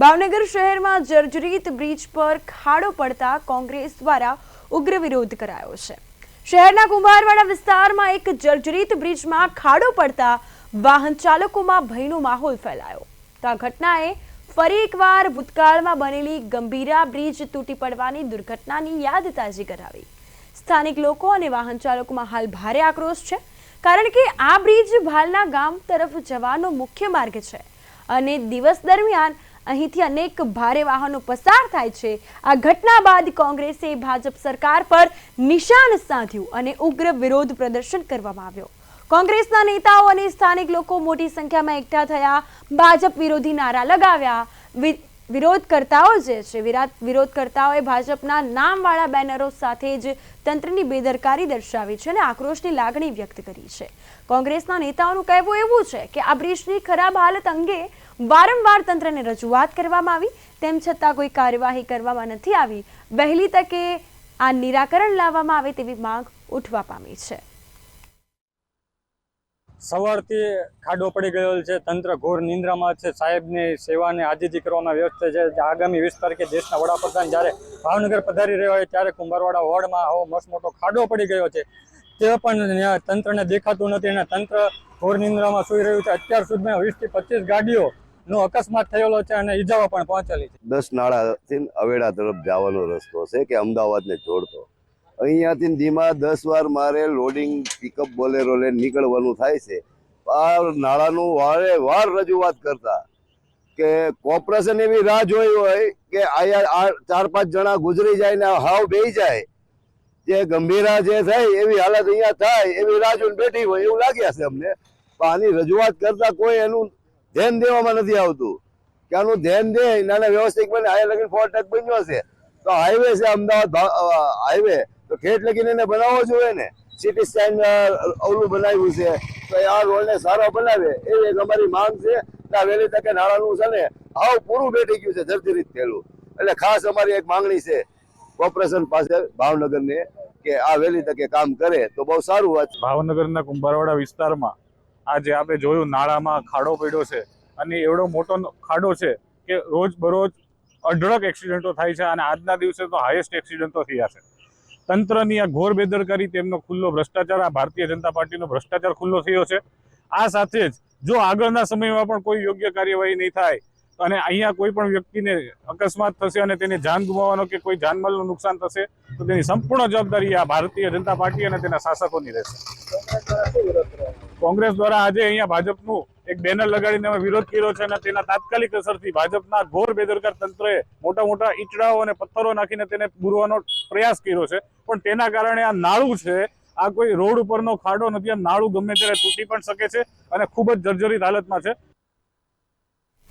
ભાવનગર શહેરમાં જર્જરિત બ્રિજ પર ખાડો પડતા કોંગ્રેસ દ્વારા ઉગ્ર વિરોધ કરાયો છે. શહેરના કુંભારવાડા વિસ્તારમાં એક જર્જરિત બ્રિજમાં ખાડો પડતા વાહન ચાલકોમાં ભયનો માહોલ ફેલાયો. તો આ ઘટનાએ ફરી એકવાર ભૂતકાળમાં બનેલી ગંભીરા બ્રિજ તૂટી પડવાની દુર્ઘટનાની યાદ તાજી કરાવી. સ્થાનિક લોકો અને વાહન ચાલકોમાં હાલ ભારે આક્રોશ છે, કારણ કે આ બ્રિજ ભાલના ગામ તરફ જવાનો મુખ્ય માર્ગ છે અને દિવસ દરમિયાન અહીંથી અનેક ભારે વાહનો પસાર થાય છે. આ ઘટના બાદ કોંગ્રેસે ભાજપ સરકાર પર નિશાન સાધ્યું અને ઉગ્ર વિરોધ પ્રદર્શન કરવામાં આવ્યો. કોંગ્રેસના નેતાઓ અને સ્થાનિક લોકો મોટી સંખ્યામાં એકઠા થયા, ભાજપ વિરોધી નારા લગાવ્યા વિરોધકર્તાઓ જે છે વિરોધકર્તાઓએ ભાજપના નામવાળા બેનરો સાથે જ તંત્રની બેદરકારી દર્શાવી છે અને આક્રોશની લાગણી વ્યક્ત કરી છે. કોંગ્રેસના નેતાઓનું કહેવું એવું છે કે આ બ્રિજની ખરાબ હાલત અંગે વારંવાર તંત્રને રજૂઆત કરવામાં આવી. તેમ છતાં કોઈ કાર્યવાહી કરવામાં નથી આવી. વહેલી તકે આ નિરાકરણ લાવવામાં આવે તેવી માંગ ઉઠવા પામી છે. સવારથી ખાડો પડી ગયો છે. તંત્ર ઘોર નિંદ્રામાં છે. સાહેબની સેવાને આજીજી કરવામાં વ્યસ્ત છે. આગામી વીસ તારીખે દેશના વડાપ્રધાન જ્યારે ભાવનગર પધારી રહ્યા હોય ત્યારે કુંભારવાડા વોર્ડમાં આવો મસ્ત મોટો ખાડો પડી ગયો છે. તે પણ તંત્રને દેખાતું નથી અને તંત્ર ઘોર નિંદ્રામાં સુઈ રહ્યું છે. અત્યાર સુધીમાં વીસથી પચીસ ગાડીઓનો અકસ્માત થયેલો છે અને ઈજાઓ પણ પહોંચેલી છે. દસ નાળાથી અવેડા તરફ જવાનો રસ્તો છે કે અમદાવાદને જોડતો. અહીંયાથી ધીમા દસ વાર મારે લોડિંગ પિકઅપ બોલેરો લઈને નીકળવાનું થાય છે. આ નાળાનું વારે વાર રજૂઆત કરતા કે કોર્પોરેશન એવી રાહ જોઈ હોય કે આયા ચાર પાંચ જણા ગુજરી જાય ને હાવ બેહી જાય. જે ગંભીરા જે થાય એવી હાલત અહીંયા થાય, એવી રાહ જોઈને બેઠી હોય એવું લાગ્યા છે અમને. પણ આની રજૂઆત કરતા કોઈ એનું ધ્યાન દેવામાં નથી આવતું. કે આનું ધ્યાન દે, નાના વ્યવસ્થિત બને હાઈ લગીન ફોર બન્યો છે. તો હાઈવે છે, અમદાવાદ હાઈવે તો ઠેઠ લગીને એને બનાવવો જોઈએ ને? સિટી સ્ટાઇલ અવલું બનાવ્યું છે. તો એ આ રોડને સારો બનાવે એવી એક અમારી માંગ છે. આ વહેલી તકે નાણાંનું છે ને, હાવ પૂરું બેઠી ગયું છે જર્જરિત થયેલું એટલે ખાસ અમારી એક માંગણી છે કોર્પોરેશન પાસે, ભાવનગરને, કે આ વહેલી તકે કામ કરે તો બહુ સારું વાત. ભાવનગરના કુંભારવાડા વિસ્તારમાં આજે આપણે જોયું નાળામાં ખાડો પડ્યો છે અને એવડો મોટો ખાડો છે કે રોજ બરોજ અઢળક એક્સિડન્ટો થાય છે અને આજના દિવસે તો હાઈએસ્ટ એક્સિડન્ટો થયા છે. તંત્રની આ ઘોર બેદરકારી તેમનો ખુલ્લો ભ્રષ્ટાચાર, આ ભારતીય જનતા પાર્ટીનો ભ્રષ્ટાચાર ખુલ્લો થયો છે. આ સાથે જ જો આગળના સમયમાં પણ કોઈ યોગ્ય કાર્યવાહી નહીં થાય અને અહીંયા કોઈ પણ વ્યક્તિને અકસ્માત થશે અને તેને જાન ગુમાવવાનો કે કોઈ જાનમાલનું નુકસાન થશે, તો તેની સંપૂર્ણ જવાબદારી આ ભારતીય જનતા પાર્ટી અને તેના શાસકોની રહેશે. કોંગ્રેસ દ્વારા આજે અહીંયા ભાજપનું એક બેનર લગાડીને વિરોધ કર્યો છે અને તેના તાત્કાલિક અસરથી ભાજપના ઘોર બેદરકાર તંત્રએ મોટા મોટા ઈંચડાઓ અને પથ્થરો નાખીને તેને પૂરવાનો પ્રયાસ કર્યો છે. પણ તેના કારણે આ નાળું છે, આ કોઈ રોડ ઉપરનો ખાડો નથી, આ નાળું ગમે ત્યારે તૂટી પણ શકે છે અને ખૂબ જ જર્જરિત હાલતમાં છે.